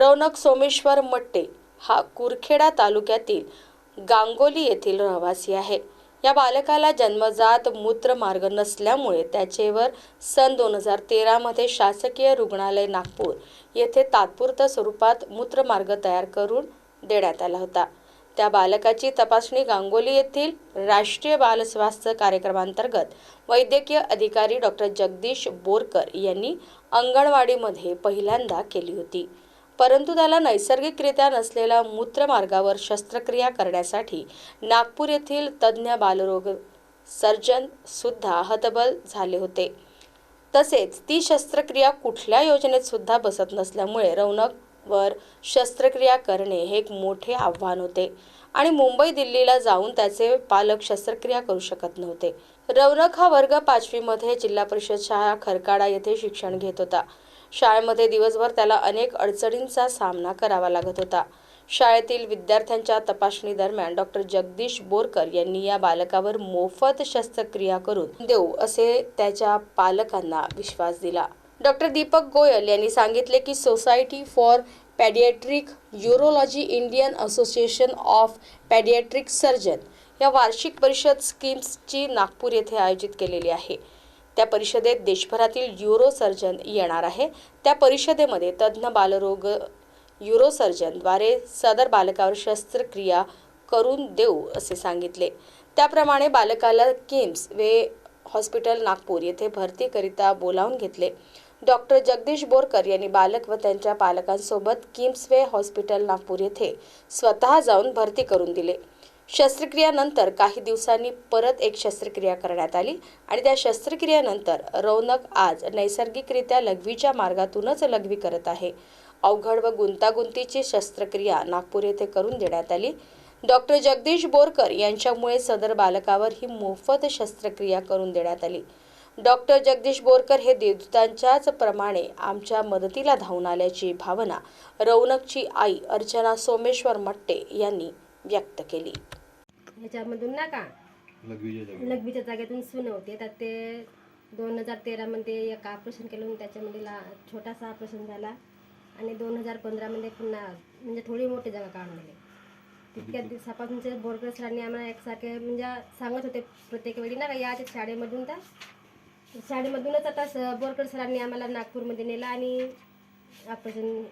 रौनक सोमेश्वर मट्टे हा कुरखेडा तालुक्यातील गांगोली येथील रहिवासी आहे. या बालकाला जन्मजात मूत्रमार्ग नसल्यामुळे त्याचेवर सन दोन हजार तेरामध्ये शासकीय रुग्णालय नागपूर येथे तात्पुरत्या स्वरूपात मूत्रमार्ग तयार करून देण्यात आला होता. त्या बालकाची तपासणी गांगोली येथील राष्ट्रीय बाल स्वास्थ्य कार्यक्रमांतर्गत वैद्यकीय अधिकारी डॉक्टर जगदीश बोरकर यांनी अंगणवाडीमध्ये पहिल्यांदा केली होती. परंतु त्याला नैसर्गिकरित्या नसलेल्या मूत्रमार्गावर शस्त्रक्रिया करण्यासाठी नागपूर येथील तज्ज्ञ बालरोग सर्जन सुद्धा हतबल झाले होते. तसेच ती शस्त्रक्रिया कुठल्या योजनेत सुद्धा बसत नसल्यामुळे रौनकवर शस्त्रक्रिया करणे हे एक मोठे आव्हान होते आणि मुंबई दिल्लीला जाऊन त्याचे पालक शस्त्रक्रिया करू शकत नव्हते. रौनक हा वर्ग पाचवीमध्ये जिल्हा परिषद शाळा खरकाडा येथे शिक्षण घेत होता. शाळेमध्ये दिवसभर त्याला अनेक अडचणींचा सामना करावा लागत होता. शाळेतील विद्यार्थ्यांच्या तपासणी दरम्यान डॉक्टर जगदीश बोरकर यांनी या बालकावर मोफत शस्त्रक्रिया करून देऊ असे त्याच्या पालकांना विश्वास दिला. डॉक्टर दीपक गोयल यांनी सांगितले की society for paediatric urology Indian association of paediatric surgeon या वार्षिक परिषद स्कीम्सची नागपूर येथे आयोजित केलेली आहे. त्या परिषदेत देशभरातील युरो सर्जन येणार आहे. त्या परिषदेमध्ये तज्ज्ञ बालरोग युरोसर्जनद्वारे सदर बालकावर शस्त्रक्रिया करून देऊ असे सांगितले. त्याप्रमाणे बालकाला किम्स वे हॉस्पिटल नागपूर येथे भरतीकरिता बोलावून घेतले. डॉक्टर जगदीश बोरकर यांनी बालक व त्यांच्या पालकांसोबत किम्सवे हॉस्पिटल नागपूर येथे स्वतः जाऊन भरती करून दिले. शस्त्रक्रियानंतर काही दिवसांनी परत एक शस्त्रक्रिया करण्यात आली आणि त्या शस्त्रक्रियेनंतर रौनक आज नैसर्गिकरित्या लघवीच्या मार्गातूनच लघवी करत आहे. अवघड व गुंतागुंतीची शस्त्रक्रिया नागपूर येथे करून देण्यात आली. डॉक्टर जगदीश बोरकर यांच्यामुळे सदर बालकावर ही मोफत शस्त्रक्रिया करून देण्यात आली. डॉक्टर जगदीश बोरकर हे देवदूतांच्याच प्रमाणे आमच्या मदतीला धावून आल्याची भावना रौनकची आई अर्चना सोमेश्वर मट्टे यांनी व्यक्त केली. ह्याच्यामधून ना का? लघवीच्या जागी लघवीच्या जागेतून सुन होते. तर ते दोन हजार तेरामध्ये एक ऑपरेशन केलं त्याच्यामध्ये ला छोटासा ऑपरेशन झाला. आणि दोन हजार पंधरामध्ये पुन्हा म्हणजे थोडी मोठी जागा काढून दिली. तितक्या दिवसापासून ते बोरकर सरांनी आम्हाला एकसारखे म्हणजे सांगत होते प्रत्येक वेळी ना का या शाळेमधून तर. शाळेमधूनच आता स बोरकर सरांनी आम्हाला नागपूरमध्ये नेलं आणि ऑपरेशन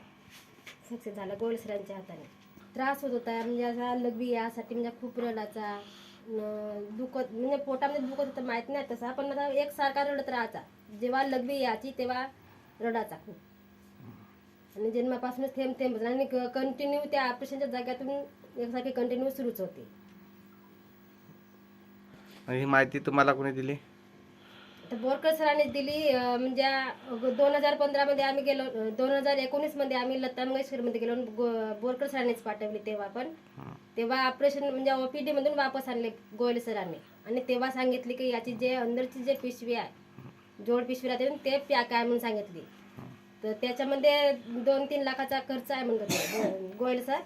सक्सेस झालं गोल सरांच्या हाताने. त्रास होत होता. म्हणजे असा लघवी यासाठी म्हणजे खूप रडायचा. दुखत म्हणजे पोटामध्ये दुखत होतं माहीत नाही तसा. पण आता एकसारखा रडत राहायचा. जेव्हा लघवी यायची तेव्हा रडायचा खूप. आणि जन्मापासूनच थेंब थेंब आणि कंटिन्यू त्या ऑपरेशनच्या जाग्यातून एकसारखी कंटिन्यू सुरूच होते. ही माहिती तुम्हाला कोणी दिली? तर बोरकर सरांनी दिली म्हणजे दोन हजार पंधरामध्ये आम्ही गेलो दोन हजार एकोणीसमध्ये आम्ही लता मंगेशकरमध्ये गेलो बोरकर सरांनीच पाठवली तेव्हा पण. तेव्हा ऑपरेशन म्हणजे ओपीडी मधून वापस आणले गोयल सरांनी. आणि तेव्हा सांगितले की याची जे अंदरची जे पिशवी आहे जोड पिशवी राहते ते पॅक आहे म्हणून सांगितली. तर त्याच्यामध्ये दोन तीन लाखाचा खर्च आहे गो- गोयल सर.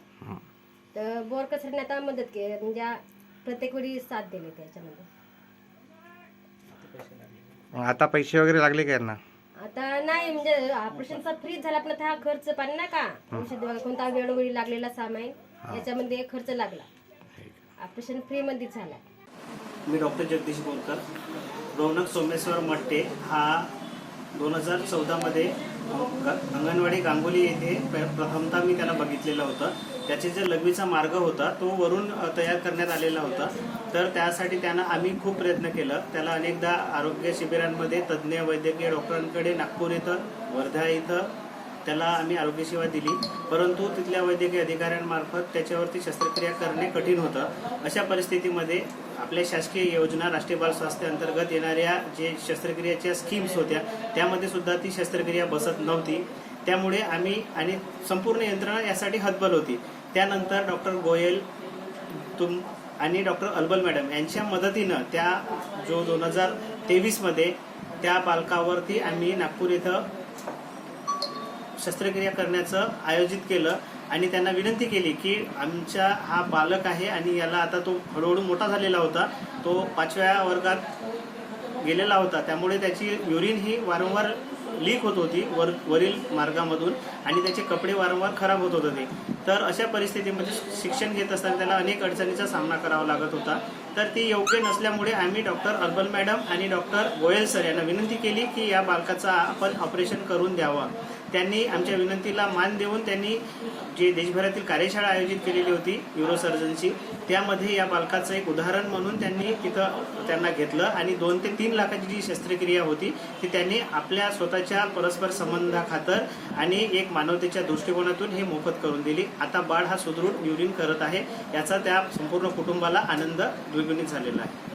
तर बोरकर सरने आता मदत केली म्हणजे प्रत्येक वेळी साथ दिली त्याच्यामध्ये. मग आता पैसे वगैरे लागले का यांना? आता नाही म्हणजे ऑपरेशनचा फ्री झाला पण आता हा खर्च पण नाही का? औषध वगैरे कोणता वेळोवेळी लागलेला सामान याच्यामध्ये खर्च लागला. ऑपरेशन फ्री मध्ये झाला. मी डॉक्टर जगदीश बोरकर रौनक सोमेश्वर मट्टे हा दोन हजार चौदामध्ये अंगणवाडी गांगोली येथे प्रथमतः मी त्याला बघितलेलं होतं. त्याचे जे लघवीचा मार्ग होता तो वरून तयार करण्यात आलेला होता. तर त्यासाठी त्यानं आम्ही खूप प्रयत्न केलं. त्याला अनेकदा आरोग्य शिबिरांमध्ये तज्ज्ञ वैद्यकीय डॉक्टरांकडे नागपूर इथं वर्धा इथं त्याला आम्ही आरोग्यसेवा दिली. परंतु तिथल्या वैद्यकीय अधिकाऱ्यांमार्फत त्याच्यावरती शस्त्रक्रिया करणे कठीण होतं. अशा परिस्थितीमध्ये आपल्या शासकीय योजना राष्ट्रीय बाल स्वास्थ्य अंतर्गत येणाऱ्या जे शस्त्रक्रियाच्या स्कीम्स होत्या त्यामध्ये सुद्धा ती शस्त्रक्रिया बसत नव्हती. त्यामुळे आम्ही आणि संपूर्ण यंत्रणा यासाठी हतबल होती. त्यानंतर डॉक्टर गोयल तुम आणि डॉक्टर अल्बल मॅडम यांच्या मदतीनं त्या जो दोन हजार तेवीसमध्ये त्या बालकावरती आम्ही नागपूर इथं शस्त्रक्रिया करण्याचं आयोजित केलं आणि त्यांना विनंती केली की आमच्या हा बालक आहे आणि याला आता तो हळूहळू मोठा झालेला होता. तो पाचव्या वर्गात गेलेला होता. त्यामुळे त्याची युरिन ही वारंवार लीक होत होती वर वरील मार्गामधून आणि त्याचे कपडे वारंवार खराब होत होते तर अशा परिस्थितीमध्ये शिक्षण घेत असताना त्याला अनेक अडचणीचा सामना करावा लागत होता. तर ती योग्य नसल्यामुळे आम्ही डॉक्टर अर्बल मॅडम आणि डॉक्टर गोयल सर यांना विनंती केली की या बालकाचा आपण ऑपरेशन करून द्यावं. त्यांनी आमच्या विनंतीला मान देऊन त्यांनी जे देशभरातील कार्यशाळा आयोजित केलेली होती न्यूरोसर्जनची त्यामध्ये या बालकाचं एक उदाहरण म्हणून त्यांनी तिथं त्यांना घेतलं आणि दोन ते तीन लाखाची जी शस्त्रक्रिया होती ती त्यांनी आपल्या स्वतःच्या परस्पर संबंधाखातर आणि एक मानवतेच्या दृष्टिकोनातून हे मोफत करून दिली. आता बाळ हा सुदृढ युरिन करत आहे याचा त्या संपूर्ण कुटुंबाला आनंद द्विगुणित झालेला आहे.